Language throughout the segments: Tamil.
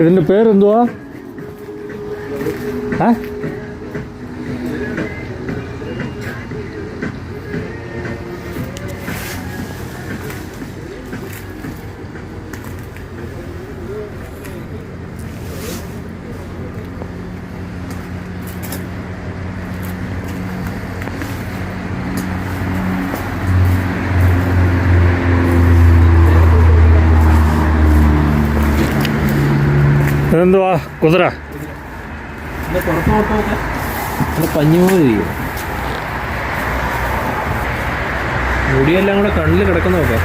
ഇതിൻ്റെ പേരെന്തുവാ ഏ ഇതെന്തുവാ? കുതിര. മുടിയെല്ലാം കൂടെ കണ്ണിൽ കിടക്കുന്ന നോക്കെ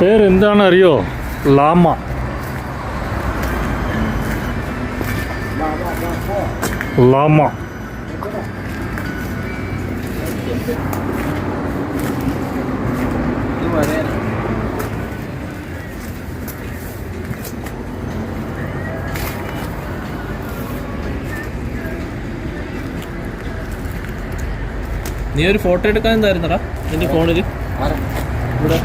പേര് എന്താണ് അറിയോ ലാമ. ലാമ. നീ ഒരു ഫോട്ടോ എടുക്കാൻ എന്തായിരുന്നടാ? എന്റെ ഫോണിൽ ഇവിടെ.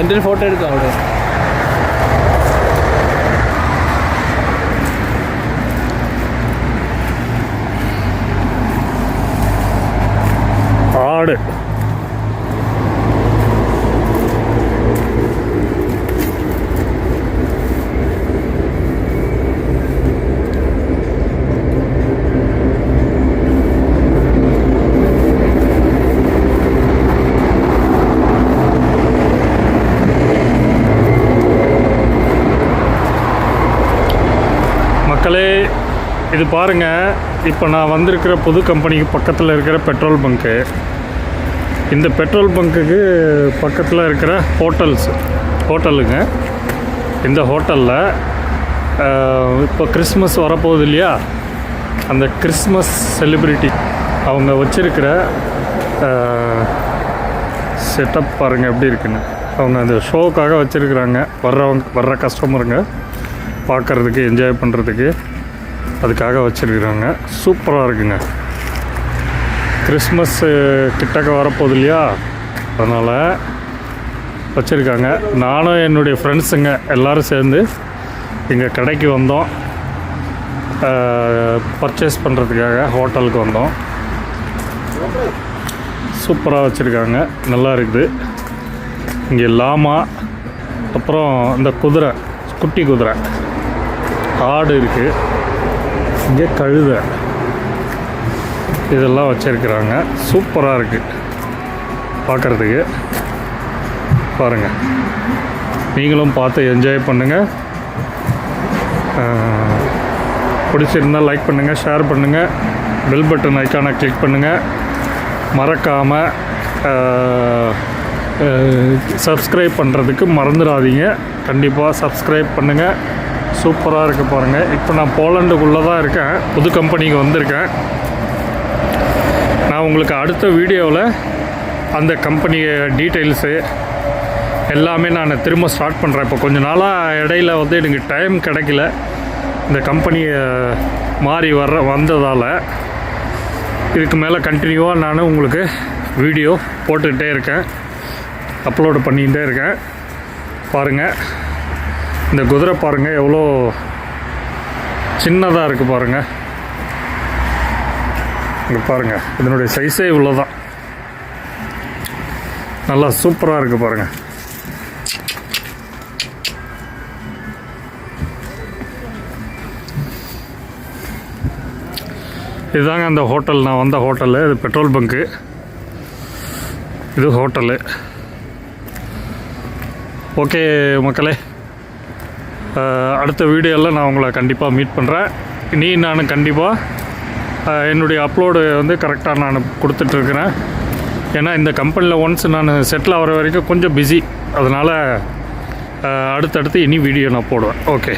എന്റെ ഒരു ഫോട്ടോ എടുക്കാം അവിടെ? மக்களே இது பாருங்கள் இப்போ நான் வந்திருக்கிற புது கம்பெனிக்கு பக்கத்தில் இருக்கிற பெட்ரோல் பங்க்கு இந்த பெட்ரோல் பங்க்குக்கு பக்கத்தில் இருக்கிற ஹோட்டல்ஸ் ஹோட்டலுங்க இந்த ஹோட்டலில் இப்போ கிறிஸ்மஸ் வரப்போகுது இல்லையா? அந்த கிறிஸ்மஸ் செலிப்ரிட்டி அவங்க வச்சுருக்கிற செட்டப் பாருங்கள் எப்படி இருக்குன்னு. அவங்க அந்த ஷோக்காக வச்சுருக்குறாங்க. வர்றவங்க வர்ற கஸ்டமருங்க பார்க்குறதுக்கு என்ஜாய் பண்ணுறதுக்கு அதுக்காக வச்சுருக்குறாங்க. சூப்பராக இருக்குங்க. கிறிஸ்மஸ் கிட்டக்க வரப்போகுது இல்லையா? அதனால் வச்சுருக்காங்க. நானும் என்னுடைய ஃப்ரெண்ட்ஸுங்க எல்லோரும் சேர்ந்து எங்கள் கடைக்கு வந்தோம். பர்ச்சேஸ் பண்ணுறதுக்காக ஹோட்டலுக்கு வந்தோம். சூப்பராக வச்சுருக்காங்க. நல்லா இருக்குது. இங்கே லாமா அப்புறம் இந்த குதிரை குட்டி குதிரை. ஆடு இருக்குது இங்கே கழுதை. இதெல்லாம் வச்சுருக்குறாங்க. சூப்பராக இருக்குது பார்க்குறதுக்கு பாருங்கள் நீங்களும் பார்த்து என்ஜாய் பண்ணுங்கள் பிடிச்சிருந்தால் லைக் பண்ணுங்கள் ஷேர் பண்ணுங்கள் பெல் பட்டன் ஐக்கானை கிளிக் பண்ணுங்கள் மறக்காமல் சப்ஸ்கிரைப் பண்ணுறதுக்கு மறந்துடாதீங்க. கண்டிப்பாக சப்ஸ்கிரைப் பண்ணுங்கள் சூப்பராக இருக்குது பாருங்கள் இப்போ நான் போலண்டுக்குள்ளே தான் இருக்கேன். புது கம்பெனிக்கு வந்திருக்கேன். நான் உங்களுக்கு அடுத்த வீடியோவில் அந்த கம்பெனி டீட்டெயில்ஸு எல்லாமே நான் திரும்ப ஸ்டார்ட் பண்ணுறேன் இப்போ கொஞ்ச நாளாக இடையில வந்து எனக்கு டைம் கிடைக்கல. இந்த கம்பெனியை மாறி வர்ற வந்ததால் இதுக்கு மேலே கண்டினியூவாக நான் உங்களுக்கு வீடியோ போட்டுக்கிட்டே இருக்கேன். அப்லோடு பண்ணிக்கிட்டே இருக்கேன். பாருங்கள் இந்த குதிரை பாருங்கள் எவ்வளோ சின்னதாக இருக்குது பாருங்கள் இங்கே பாருங்கள் இதனுடைய சைஸே இவ்வளோ தான் நல்லா சூப்பராக இருக்குது பாருங்கள் இதுதாங்க அந்த ஹோட்டல் நான் வந்த ஹோட்டலு இது பெட்ரோல் பங்க்கு இது ஹோட்டலு ஓகே மக்களே அடுத்த வீடியோவில் நான் உங்களை கண்டிப்பாக மீட் பண்ணுறேன் நீ நான் கண்டிப்பாக என்னுடைய அப்லோடு வந்து கரெக்டாக நான் கொடுத்துட்ருக்குறேன் ஏன்னா இந்த கம்பெனியில் ஒன்ஸ் நான் செட்டில் ஆகிற வரைக்கும் கொஞ்சம் பிஸி அதனால் அடுத்தடுத்து இனி வீடியோ நான் போடுவேன். ஓகே